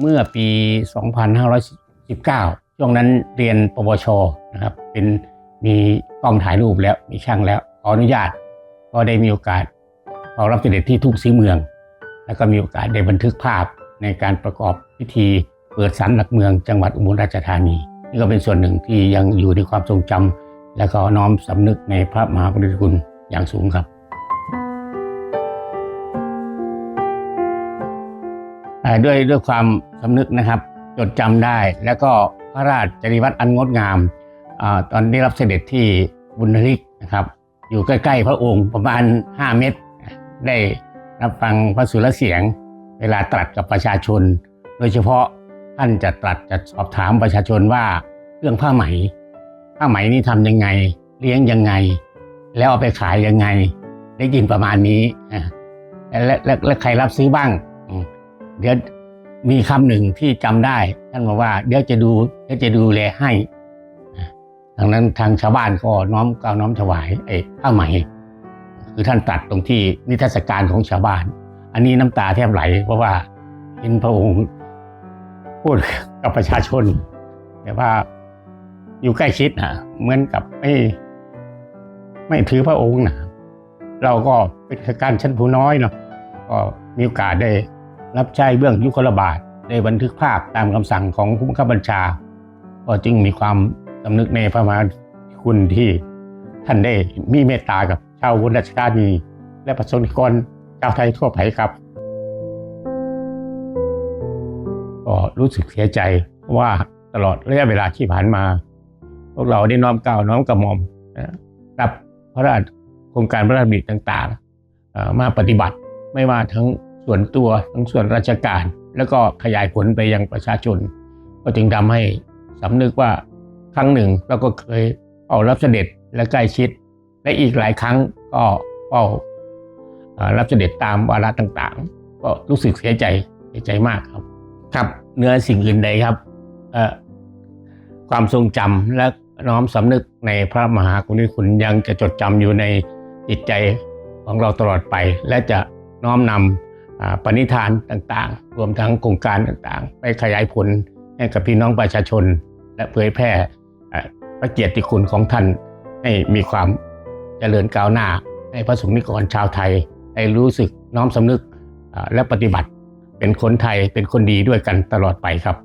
เมื่อปี 2519 ช่วงนั้นเรียนปวชนะครับ เป็นมีกล้องถ่ายรูปแล้วมีช่างแล้วขออนุญาต ก็ได้มีโอกาสข้ารับเสด็จที่ทุ่งศรีเมือง แล้วก็มีโอกาสได้บันทึกภาพในการประกอบพิธีเปิดสันหลักเมืองจังหวัดอุบลราชธานี นี่ก็เป็นส่วนหนึ่งที่ยังอยู่ในความทรงจำและก็น้อมสำนึกในพระมหากรุณาธิคุณอย่างสูงครับ ด้วยด้วยความสำนึกนะครับ จดจำได้ แล้วก็พระราชจริยวัตรอันงดงามอตอนได้รับเสด็จที่บุญริกนะครับ อยู่ใกล้ๆพระองค์ประมาณ 5 เมตร ได้รับฟังพระสุรเสียง เวลาตรัสกับประชาชน โดยเฉพาะท่านจะตรัสจะสอบถามประชาชนว่าเรื่องผ้าไหม ผ้าไหมนี่ทำยังไง เลี้ยงยังไง แล้วเอาไปขายยังไง ได้ยินประมาณนี้และและและใครรับซื้อบ้างอ เดี๋ยวมีคำหนึ่งที่จำได้ ท่านบอกว่า เดี๋ยวจะดูเดี๋ยวจะดูแลให้ดังนั้นทางชาวบ้านก็น้อมกล่าวน้อมถวายไอ้ผ้าไหมคือท่านตัดตรงที่นิทรรศการของชาวบ้าน อันนี้น้ำตาแทบไหล เพราะว่าเห็นพระองค์พูดกับประชาชน แต่ว่าอยู่ใกล้ชิดนะเหมือนกับไม่ไม่ถือพระองค์นะเราก็เป็นการชั้นผู้น้อยเนาะก็มีโอกาสได้ รับใช้เบื้องยุคลบาทได้บันทึกภาพตามคำสั่งของผู้บังคับบัญชา ก็จึงมีความสำนึกในพระมหาคุณที่ท่านได้มีเมตตากับชาววุนราชานีและประชาชนกรชาวไทยทั่วไปครับก็รู้สึกเสียใจว่าตลอดระยะเวลาที่ผ่านมา พวกเราได้น้อมเกล่าวน้อมกระหม่อมนะรับพระราชโครงการพระราชดำริต่างๆมาปฏิบัติไม่ว่าทั้ง ส่วนตัวทั้งส่วนราชการ แล้วก็ขยายผลไปยังประชาชน ก็จึงทำให้สำนึกว่าครั้งหนึ่งเราก็เคยเฝ้ารับเสด็จและใกล้ชิด และอีกหลายครั้งก็เฝ้ารับเสด็จตามวาระต่างๆ ก็รู้สึกเสียใจเสียใจมากครับ ครับเนื้อสิ่งอื่นใดครับความทรงจำและน้อมสำนึกในพระมหากรุณาธิคุณยังจะจดจำอยู่ในจิตใจของเราตลอดไป และจะน้อมนำอ่า ปณิธานต่างๆ รวมทั้งโครงการต่างๆ ไปขยายผลให้กับพี่น้องประชาชน และเผยแพร่พระเกียรติคุณของท่านให้มีความเจริญก้าวหน้า ให้พระสงฆ์นิกรชาวไทยได้รู้สึกน้อมสำนึกและปฏิบัติเป็นคนไทยเป็นคนดีด้วยกันตลอดไปครับ